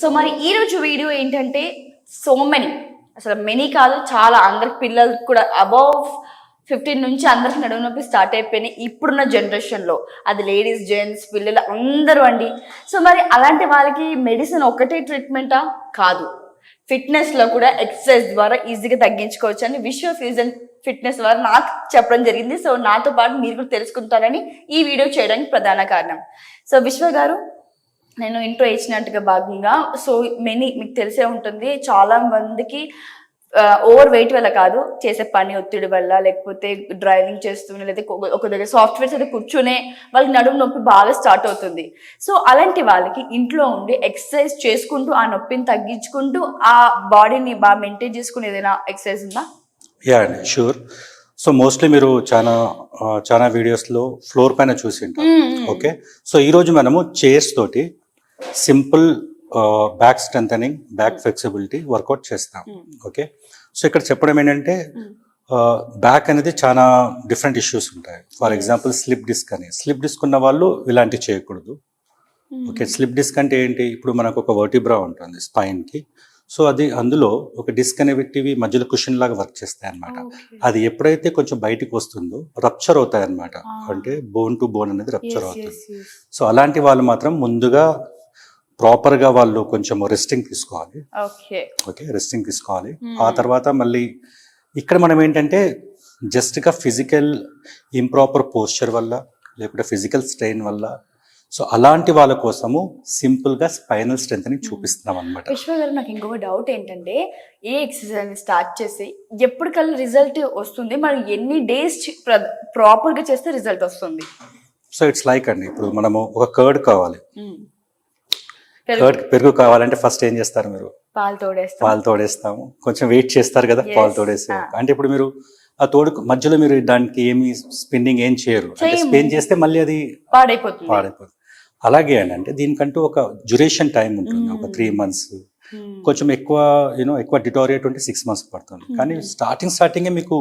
So మరి ఈ రోజు వీడియో ఏంటంటే సో మెనీ అసలు మెనీ కాదు చాలా అందరికి పిల్లలు కూడా అబౌవ్ ఫిఫ్టీన్ నుంచి అందరికి నడుము నొప్పి స్టార్ట్ అయిపోయినాయి ఇప్పుడున్న జనరేషన్లో అది లేడీస్ జెంట్స్ పిల్లలు అందరూ అండి. సో మరి అలాంటి వాళ్ళకి మెడిసిన్ ఒకటే ట్రీట్మెంటా కాదు. ఫిట్నెస్లో కూడా ఎక్సర్సైజ్ ద్వారా ఈజీగా తగ్గించుకోవచ్చు అని విశ్వ ఫ్యూజన్ ఫిట్నెస్ ద్వారా నాకు చెప్పడం జరిగింది. సో నాతో పాటు మీరు కూడా తెలుసుకుంటారని ఈ వీడియో చేయడానికి ప్రధాన కారణం. సో విశ్వ గారు నేను ఇంట్రో ఇచ్చినట్టుగా భాగంగా సో మెనీ మీకు తెలిసే ఉంటుంది చాలా మందికి ఓవర్ వెయిట్ వల్ల కాదు చేసే పని ఒత్తిడి వల్ల లేకపోతే డ్రైవింగ్ చేస్తూనే లేదా ఒక- దగ్గర సాఫ్ట్వేర్స్ అయితే కూర్చునే వాళ్ళకి నడుము నొప్పి బాగా స్టార్ట్ అవుతుంది. సో అలాంటి వాళ్ళకి ఇంట్లో ఉండి ఎక్సర్సైజ్ చేసుకుంటూ ఆ నొప్పిని తగ్గించుకుంటూ ఆ బాడీని బాగా మెయింటైన్ చేసుకునే ఏదైనా ఎక్సర్సైజ్ ఉందా? యా షూర్ సో మోస్ట్లీ మీరు చాలా చాలా వీడియోస్లో ఫ్లోర్ పైన చూసి ఉంటారు. ఓకే సో ఈరోజు మనము చైర్స్ తోటి simple back strengthening back flexibility workout చేస్తాం. ఓకే సో ఇక్కడ చెప్పడం ఏంటంటే బ్యాక్ అనేది చాలా డిఫరెంట్ ఇష్యూస్ ఉంటాయి. ఫర్ ఎగ్జాంపుల్ స్లిప్ డిస్క్ అని. స్లిప్ డిస్క్ ఉన్న వాళ్ళు ఇలాంటివి చేయకూడదు. ఓకే స్లిప్ డిస్క్ అంటే ఏంటి? ఇప్పుడు మనకు ఒక వర్టిబ్రా ఉంటుంది స్పైన్కి సో అది అందులో ఒక డిస్క్ అనేటివి మధ్యలో కుషన్ లాగా వర్క్ చేస్తాయి అన్నమాట అది ఎప్పుడైతే కొంచెం బయటికి వస్తుందో రప్చర్ అవుతాయి అన్నమాట Ah. అంటే బోన్ టు బోన్ అనేది రప్చర్ అవుతుంది. సో అలాంటి వాళ్ళు మాత్రం ముందుగా ప్రాపర్గా వాళ్ళు కొంచెం రెస్టింగ్ తీసుకోవాలి. ఓకే. ఓకే రెస్టింగ్ తీసుకోవాలి. Hmm. ఆ తర్వాత మళ్ళీ ఇక్కడ మనం ఏంటంటే జస్ట్గా ఫిజికల్ ఇంప్రాపర్ పోస్చర్ వల్ల లేకుంటే ఫిజికల్ స్ట్రెయిన్ వల్ల. సో అలాంటి వాళ్ళ కోసము సింపుల్గా స్పైనల్ స్ట్రెంత్ అని చూపిస్తున్నాం అనమాట విశ్వ గారు నాకు ఇంకొక డౌట్ ఏంటంటే ఏ ఎక్సర్సైజ్ స్టార్ట్ చేసి ఎప్పటికల్లా రిజల్ట్ వస్తుంది? మరి ఎన్ని డేస్ ప్రాపర్గా చేస్తే రిజల్ట్ వస్తుంది? సో ఇట్స్ లైక్ అండి. ఇప్పుడు మనము ఒక కర్డ్ కావాలి. పెరుగు- కావాలంటే ఫస్ట్ ఏం చేస్తారు మీరు పాలు తోడేస్తాం పాలు తోడేస్తాము కొంచెం వెయిట్ చేస్తారు కదా. పాలు తోడేసి. అంటే ఇప్పుడు మీరు ఆ తోడు మధ్యలో మీరు దానికి ఏమి స్పిన్నింగ్ ఏం చేయరు అంటే. స్పిన్ చేస్తే మళ్ళీ అది పాడైపోతుంది పాడైపోతుంది అలాగే అండి అంటే దీనికంటూ ఒక డ్యూరేషన్ టైం ఉంటుంది ఒక. Three months Hmm. కొంచెం ఎక్కువ యూనో ఎక్కువ డిటోరియేట్ ఉంటే సిక్స్ మంత్స్ పడుతుంది Mm. కానీ స్టార్టింగ్ స్టార్టింగే మీకు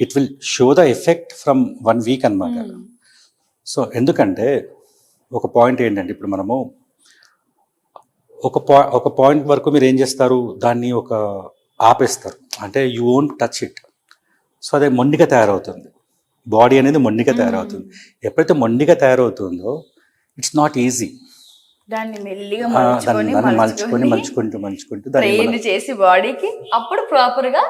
it will show the effect from one week అన్నమాట Hmm. సో ఎందుకంటే ఒక పాయింట్ ఏంటంటే ఇప్పుడు మనము ఒక పా ఒక పాయింట్ వరకు మీరు ఏం చేస్తారు? దాన్ని ఒక ఆపేస్తారు. అంటే you won't touch it. So అదే మొండిగా తయారవుతుంది. బాడీ అనేది మొండిగా. తయారవుతుంది. ఎప్పుడైతే మొండిగా తయారవుతుందో ఇట్స్ నాట్ ఈజీ. దాన్ని మెల్లిగా మలుచుకొని మలుచుకొని మలుచుకుంటూ మలుచుకుంటూ ట్రైన్ చేసి బాడీకి అప్పుడు ప్రాపర్గా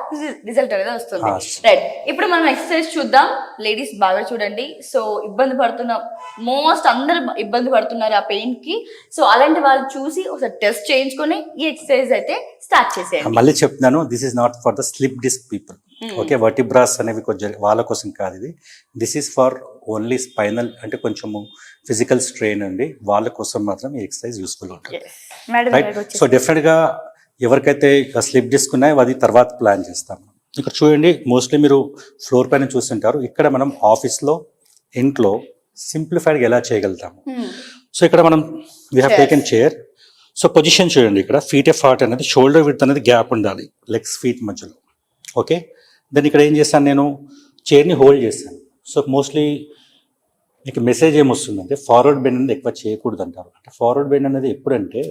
రిజల్ట్ అనేది వస్తుంది. రైట్ ఇప్పుడు మనం ఎక్సర్సైజ్ చూద్దాం. లేడీస్ బాగా చూడండి. సో ఇబ్బంది పడుతున్న మోస్ట్ అందరు ఇబ్బంది పడుతున్నారు ఆ పెయిన్కి. సో అలాంటి వాళ్ళు చూసి ఒకసారి టెస్ట్ చేయించుకొని ఈ ఎక్సర్సైజ్ అయితే స్టార్ట్ చేసేయండి. మళ్ళీ చెప్తున్నాను this is not for the slip disc people. Okay vertebras అనేవి కొంచెం వాళ్ళ కోసం కాదు ఇది. This is for only spinal అంటే కొంచెము ఫిజికల్ స్ట్రెయిన్ అండి. వాళ్ళ కోసం మాత్రం ఈ ఎక్సర్సైజ్ యూస్ఫుల్ ఉంటుంది. రైట్ సో డెఫినెట్గా ఎవరికైతే స్లిప్ డిస్క్ ఉన్నాయో అది తర్వాత ప్లాన్ చేస్తాము ఇక్కడ చూడండి మోస్ట్లీ మీరు ఫ్లోర్ పైన చూస్తుంటారు. ఇక్కడ మనం ఆఫీస్లో ఇంట్లో సింప్లిఫైడ్గా ఎలా చేయగలుగుతాము? Hmm. సో ఇక్కడ మనం we have. Taken chair so position చూడండి ఇక్కడ. ఫీట్ ఎ ఫార్ట్ అనేది షోల్డర్ విత్ అనేది గ్యాప్ ఉండాలి. లెగ్స్ ఫీట్ మధ్యలో. ఓకే దెన్ ఇక్కడ ఏం చేశాను నేను? చైర్ని హోల్డ్ చేశాను. సో మోస్ట్లీ మీకు మెసేజ్ ఏమొస్తుందంటే ఫార్వర్డ్ బెండ్ అనేది ఎక్కువ చేయకూడదు అంటారు అంటే ఫార్వర్డ్ బెండ్ అనేది ఎప్పుడంటే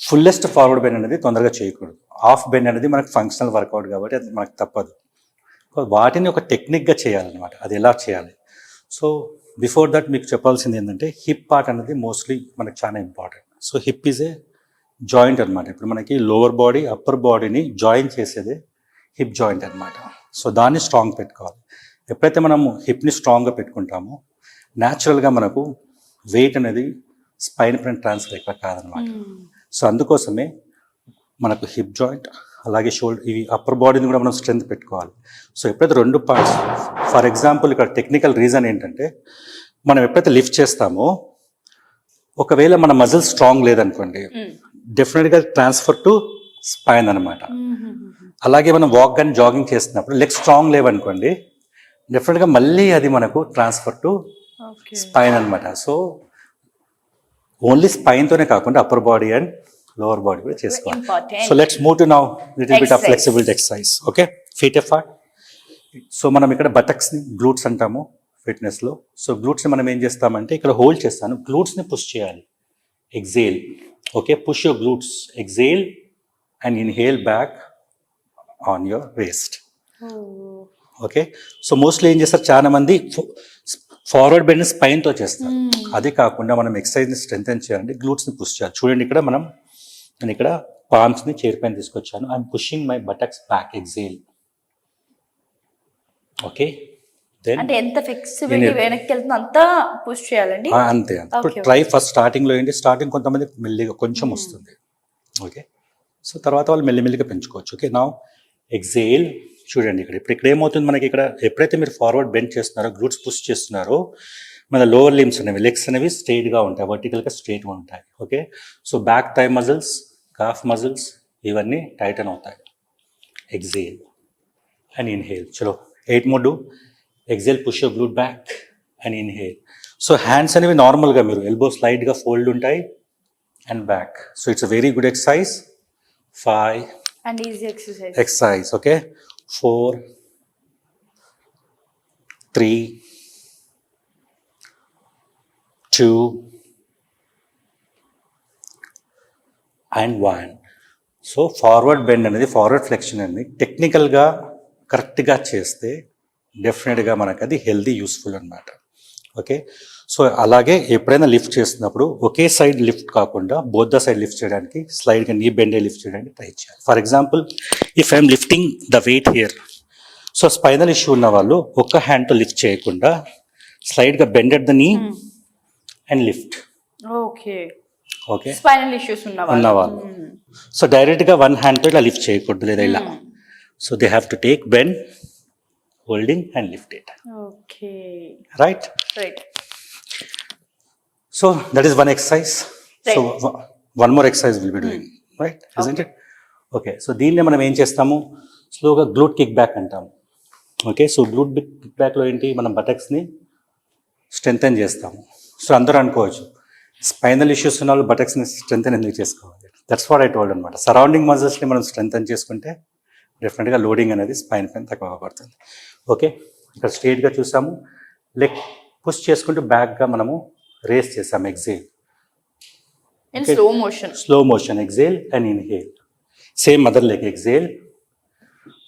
ఫుల్లెస్ట్ ఫార్వర్డ్ బెండ్ అనేది తొందరగా చేయకూడదు. హాఫ్ బెండ్ అనేది మనకు ఫంక్షనల్ వర్కౌట్ కాబట్టి అది మనకు తప్పదు. వాటిని ఒక టెక్నిక్గా చేయాలన్నమాట. అది ఎలా చేయాలి? సో బిఫోర్ దట్ మీకు చెప్పాల్సింది ఏంటంటే హిప్ పార్ట్ అనేది మోస్ట్లీ మనకు చాలా important so hip is a joint అనమాట ఇప్పుడు మనకి లోవర్ బాడీ అప్పర్ బాడీని జాయిన్ చేసేదే హిప్ జాయింట్ అనమాట సో దాన్ని స్ట్రాంగ్ పెట్టుకోవాలి. ఎప్పుడైతే మనం హిప్ని స్ట్రాంగ్గా పెట్టుకుంటామో న్యాచురల్గా మనకు వెయిట్ అనేది స్పైన్ పైన ట్రాన్స్ఫర్ ఎక్కువ కాదనమాట. సో అందుకోసమే మనకు హిప్ జాయింట్ అలాగే షోల్డర్ ఇవి అప్పర్ బాడీని కూడా మనం స్ట్రెంత్ పెట్టుకోవాలి. సో ఎప్పుడైతే రెండు పార్ట్స్ ఫర్ ఎగ్జాంపుల్ ఇక్కడ టెక్నికల్ రీజన్ ఏంటంటే మనం ఎప్పుడైతే లిఫ్ట్ చేస్తామో ఒకవేళ మన మజిల్ స్ట్రాంగ్ లేదనుకోండి. డెఫినెట్గా ట్రాన్స్ఫర్ టు స్పైన్ అనమాట అలాగే మనం వాక్ కానీ జాగింగ్ చేస్తున్నప్పుడు లెగ్ స్ట్రాంగ్ లేవనుకోండి డెఫినెట్గా మళ్ళీ అది మనకు ట్రాన్స్ఫర్ టు. స్పైన్ అనమాట సో ఓన్లీ స్పైన్తోనే కాకుండా upper body and lower body కూడా చేసుకోవాలి. So let's move to now little bit of. Flexibility exercise okay feet F so మనం ఇక్కడ బటక్స్ని గ్లూట్స్ అంటాము ఫిట్నెస్లో సో గ్లూట్స్ని మనం ఏం చేస్తామంటే ఇక్కడ హోల్డ్ చేస్తాను గ్లూట్స్ని పుష్ చేయాలి exhale. Okay, push your glutes, exhale, and inhale back on your waist. Okay so mostly ఏం చేస్తారు? చాలా మంది ఫార్వర్డ్ బెండ్ స్పైన్తో చేస్తారు. అది కాకుండా మనం ఎక్సర్సైజ్ని స్ట్రెంగ్ చేయాలంటే గ్లూట్స్ని పుష్ చేయాలి. చూడండి ఇక్కడ మనం నేను ఇక్కడ పామ్స్ని చైర్ పైన తీసుకొచ్చాను. I'm pushing my buttocks back exhale okay అంటే ఎంత ఫ్లెక్సిబిలిటీ నేను- వెనక్కి వెళ్తుందో అంతా పుష్ చేయాలండి? అంతే ఇప్పుడు ట్రై ఫస్ట్ స్టార్టింగ్లో ఏంటి? స్టార్టింగ్ కొంతమంది మెల్లిగా కొంచెం వస్తుంది. ఓకే సో తర్వాత వాళ్ళు మెల్లిమెల్లిగా పెంచుకోవచ్చు. ఓకే నా ఎగ్జేల్ చూడండి ఇక్కడ. ఇప్పుడు ఇక్కడ ఏమవుతుంది మనకి ఇక్కడ? ఎప్పుడైతే మీరు ఫార్వర్డ్ బెండ్ చేస్తున్నారో గ్లూట్స్ పుష్ చేస్తున్నారో మన లోవర్ లిమ్స్ అనేవి లెగ్స్ అనేవి స్ట్రైట్గా ఉంటాయి. వర్టికల్గా స్ట్రైట్గా ఉంటాయి. Okay so back thigh muscles calf muscles ఇవన్నీ టైటన్ అవుతాయి. ఎగ్జేల్ అండ్ ఇన్హేల్ చలో. Eight mode exhale push glute back and inhale so hands అనేవి నార్మల్గా మీరు ఎల్బో స్లైడ్గా ఫోల్డ్ ఉంటాయి and back so it's a very good exercise five and easy exercise. Exercise okay? Four three two and one so forward bend అనేది forward flexion అనేది టెక్నికల్గా కరెక్ట్గా చేస్తే డెఫినెట్గా మనకు అది హెల్దీ యూస్ఫుల్ అనమాట ఓకే? సో అలాగే ఎప్పుడైనా లిఫ్ట్ చేస్తున్నప్పుడు ఒకే సైడ్ లిఫ్ట్ కాకుండా బోత్ ద సైడ్ లిఫ్ట్ చేయడానికి స్లైడ్గా నీ బెండే లిఫ్ట్ చేయడానికి ట్రై చేయాలి. For example if I'm lifting the weight here so spinal issue ఉన్న వాళ్ళు ఒక్క హ్యాండ్తో లిఫ్ట్ చేయకుండా స్లైడ్గా bended the knee and lift. Okay. Okay? Spinal issues ఉన్న ఉన్నవాళ్ళు సో డైరెక్ట్గా వన్ హ్యాండ్తో ఇలా లిఫ్ట్ చేయకూడదు లేదా ఇలా. So they have to take holding and lift okay right right so that is one exercise so Right. One more exercise will be doing right it okay so దీన్నే మనం ఏం చేస్తాము? స్లోగా గ్లూట్ కిక్ బ్యాక్ అంటాము okay so glute kick బ్యాక్లో ఏంటి? మనం బటక్స్ని strengthen చేస్తాము. సో అందరూ అనుకోవచ్చు. స్పైనల్ ఇష్యూస్ ఉన్న వాళ్ళు బటక్స్ని స్ట్రెంగ్తన్ ఎందుకు చేసుకోవాలి? దట్స్ వాట్ ఐ టోల్డ్ అనమాట సరౌండింగ్ మజిల్స్ని మనం స్ట్రెంగ్తన్ చేసుకుంటే డెఫినెట్గా లోడింగ్ అనేది స్పైన్ పైన తక్కువ పడుతుంది. ఓకే? ఇక్కడ స్ట్రేట్గా చూసాము. లెగ్ పుష్ చేసుకుంటూ బ్యాక్గా మనము రేస్ చేసాము exhale slow motion slow motion exhale and inhale same other leg exhale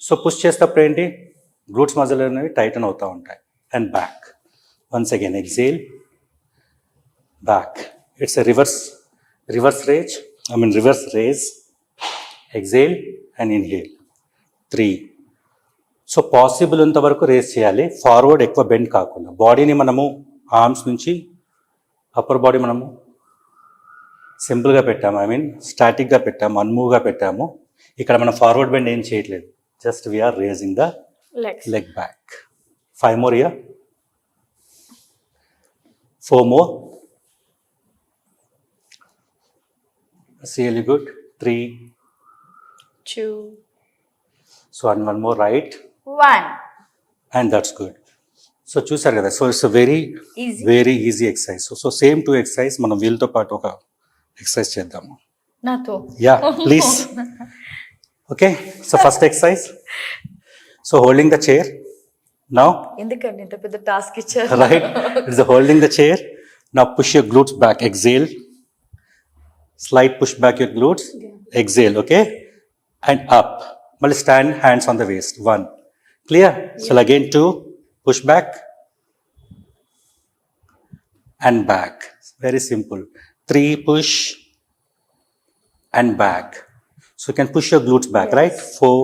so push చేసేటప్పుడు ఏంటి? గ్లూట్స్ మజిల్ అనేవి టైటన్ అవుతూ ఉంటాయి. And back once again exhale back it's a reverse reverse raise I mean reverse raise exhale and inhale three so possible వరకు raise చేయాలి. Forward ఎక్కువ bend కాకుండా. బాడీని మనము ఆర్మ్స్ నుంచి అప్పర్ బాడీ మనము సింపుల్గా పెట్టాము. ఐ మీన్ స్టాటిక్గా పెట్టాము. అన్మూవ్గా పెట్టాము. ఇక్కడ మనం ఫార్వర్డ్ బెండ్ ఏం చేయట్లేదు. Just we're raising the leg back five more yeah four more really good three so and one more right one and that's good so చూసారు కదా? So it's very very easy exercise so same to exercise మనం వీళ్ళతో పాటు ఒక exercise చేద్దాము. నాతో. Yeah please okay so first exercise so holding the chair now ఎందుకండి ఇంత పెద్ద టాస్క్ ఇచ్చారు? Right it's holding the chair now push your glutes back exhale slide push back your glutes exhale okay and up మళ్ళీ stand hands on the waist one clear so again two push back and back. Very simple. Three push and back. So you can push your glutes back, right? Four.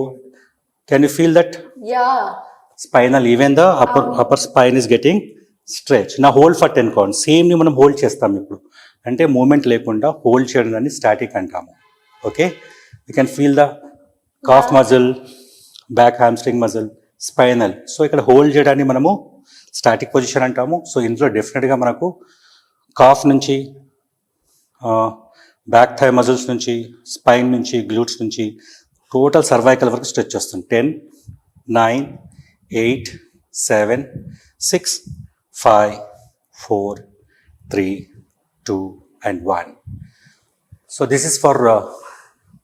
Can you feel that yeah spinal? Even the upper upper spine is getting stretched. Now hold for 10 counts. సేమ్ని మనం hold చేస్తాం ఇప్పుడు అంటే moment లేకుండా hold చేయడం దాన్ని static అంటాము okay you can feel the calf muscle back hamstring muscle spinal. So ఇక్కడ హోల్డ్ చేయడాన్ని మనము స్టాటిక్ పొజిషన్ అంటాము. సో ఇందులో డెఫినెట్గా మనకు కాఫ్ నుంచి బ్యాక్ థై మజిల్స్ నుంచి స్పైన్ నుంచి గ్లూట్స్ నుంచి టోటల్ సర్వైకల్ వరకు స్ట్రెచ్ వస్తుంది ten nine eight seven six five four three two and one. So this is for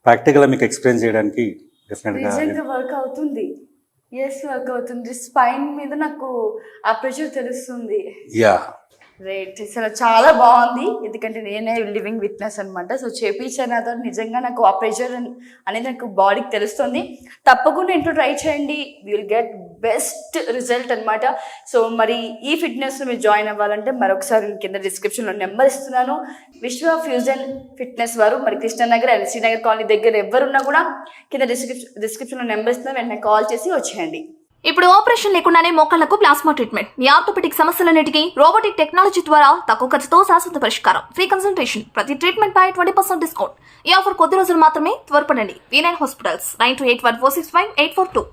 ప్రాక్టికల్గా మీకు ఎక్స్ప్లెయిన్ చేయడానికి డెఫినెట్గా వర్క్ అవుతుంది. ఎస్ వర్క్ అవుతుంది స్పైన్ మీద నాకు ఆ ప్రెషర్ తెలుస్తుంది. యా రైట్ అసలు చాలా బాగుంది. ఎందుకంటే నేనే లివింగ్ విట్నెస్ అనమాట సో చేపించాను అదో నిజంగా నాకు ఆ ప్రెషర్ అనేది నాకు బాడీకి తెలుస్తుంది. తప్పకుండా ఇంట్లో ట్రై చేయండి. విల్ గెట్ బెస్ట్ రిజల్ట్ అనమాట సో మరి ఈ ఫిట్నెస్లో మీరు జాయిన్ అవ్వాలంటే మరొకసారి కింద డిస్క్రిప్షన్లో నెంబర్ ఇస్తున్నాను. విశ్వ ఫ్యూజన్ ఫిట్నెస్ వారు మరి కృష్ణానగర్ అండ్ శ్రీనగర్ కాలనీ దగ్గర ఎవరున్నా కూడా కింద డిస్క్రిప్షన్ డిస్క్రిప్షన్లో నెంబర్ ఇస్తున్నాను వెంటనే కాల్ చేసి వచ్చేయండి. ఇప్పుడు ఆపరేషన్ లేకుండానే మోకాళ్ళకు ప్లాస్మా ట్రీట్మెంట్. మీ ఆర్థోపెటిక్ సమస్యలన్నిటికీ రోబోటిక్ టెక్నాలజీ ద్వారా తక్కువ ఖర్చుతో శాశ్వత పరిష్కారం. Free consultation. ప్రతి ట్రీట్మెంట్ పై ట్వంటీ పర్సెంట్ డిస్కౌంట్. ఈ ఆఫర్ కొద్ది రోజులు మాత్రమే త్వరపడండి. V nine hospitals nine two eight one four six five eight four two